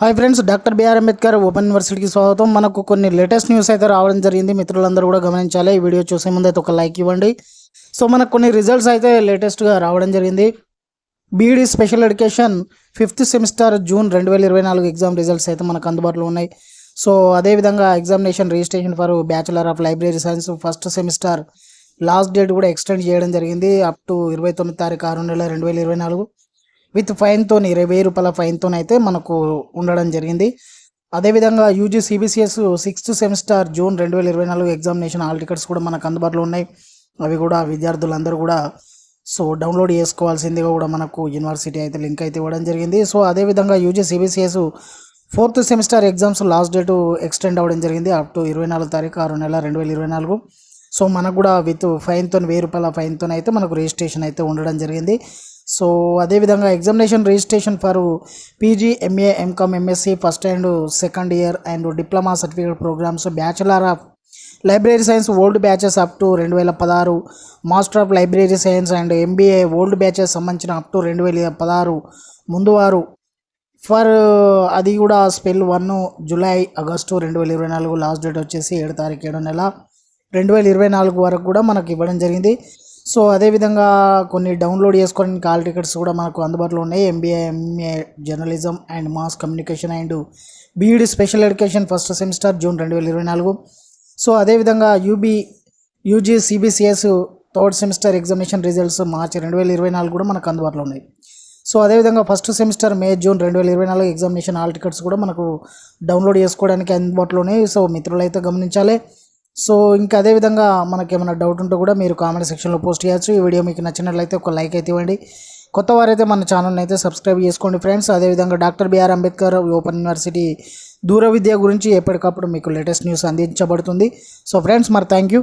Hi friends doctor BR Ambedkar open యూనివర్సిటీకి స్వాగతం. మనకు కొన్ని లేటెస్ట్ న్యూస్ అయితే రావడం జరిగింది. మిత్రులందరూ కూడా గమనించాలి. ఈ వీడియో చూసే ముందు అయితే ఒక లైక్ ఇవ్వండి. సో మనకు కొన్ని రిజల్ట్స్ అయితే లేటెస్ట్గా రావడం జరిగింది. BEd special education fifth semester June రెండు వేల ఇరవై నాలుగు ఎగ్జామ్ రిజల్ట్స్ అయితే మనకు అందుబాటులో ఉన్నాయి. సో అదేవిధంగా examination registration for bachelor of library science first semester last date కూడా ఎక్స్టెండ్ చేయడం జరిగింది. అప్ టు ఇరవై తొమ్మిది తారీఖు ఆరు నెల రెండు వేల ఇరవై నాలుగు. విత్ ఫైన్తో ఇరవై వెయ్యి రూపాయల ఫైన్తో అయితే మనకు ఉండడం జరిగింది. అదేవిధంగా UG CBCS sixth semester June రెండు వేల ఇరవై నాలుగు ఎగ్జామినేషన్ హాల్ టికెట్స్ కూడా మనకు అందుబాటులో ఉన్నాయి. అవి కూడా విద్యార్థులందరూ కూడా సో డౌన్లోడ్ చేసుకోవాల్సిందిగా కూడా మనకు యూనివర్సిటీ అయితే లింక్ అయితే ఇవ్వడం జరిగింది. సో అదేవిధంగా UG CBCS fourth semester exams last date extend అవ్వడం జరిగింది అప్ టు ఇరవై నాలుగు తారీఖు ఆరు నెల రెండు వేల ఇరవై నాలుగు. సో మనకు కూడా విత్ ఫైన్తో వెయ్యి రూపాయల ఫైన్తో అయితే మనకు రిజిస్ట్రేషన్ అయితే ఉండడం జరిగింది. సో అదేవిధంగా examination registration for PG MA MCom MSc first and second year and diploma certificate programmes bachelor of library science old batches up to రెండు వేల పదహారు. Master of library science and MBA old batches సంబంధించిన up to రెండు వేల పదహారు. ముందు వారు for అది కూడా స్పెల్ వన్ జూలై ఆగస్టు రెండు వేల ఇరవై నాలుగు లాస్ట్ డేట్ వచ్చేసి ఏడు తారీఖు ఏడు నెల. రెండు వేల ఇరవై నాలుగు వరకు కూడా మనకు ఇవ్వడం జరిగింది. సో అదేవిధంగా కొన్ని డౌన్లోడ్ చేసుకోవడానికి కాల్ టికెట్స్ కూడా మనకు అందుబాటులో ఉన్నాయి. MBA MA journalism and mass communication and BEd special education first semester June రెండు వేల ఇరవై నాలుగు. సో అదేవిధంగా UB UG CBCS third semester examination results మార్చి రెండు వేల ఇరవై నాలుగు కూడా మనకు అందుబాటులో ఉన్నాయి. సో అదేవిధంగా ఫస్ట్ సెమిస్టర్ మే జూన్ రెండు వేల ఇరవై నాలుగు ఎగ్జామినేషన్ హాల్ టికెట్స్ కూడా మనకు డౌన్లోడ్ చేసుకోవడానికి అందుబాటులో ఉన్నాయి. సో మిత్రులైతే గమనించాలి. సో ఇంకా అదేవిధంగా మనకి ఏమైనా డౌట్ ఉంటే కూడా మీరు కామెంట్ సెక్షన్లో పోస్ట్ చేయొచ్చు. ఈ వీడియో మీకు నచ్చినట్లయితే ఒక లైక్ అయితే ఇవ్వండి. కొత్త వారైతే మన ఛానల్ని అయితే సబ్స్క్రైబ్ చేసుకోండి ఫ్రెండ్స్ అదేవిధంగా doctor BR Ambedkar Open University దూర విద్య గురించి ఎప్పటికప్పుడు మీకు లేటెస్ట్ న్యూస్ అందించబడుతుంది. సో ఫ్రెండ్స్ మరి థ్యాంక్ యూ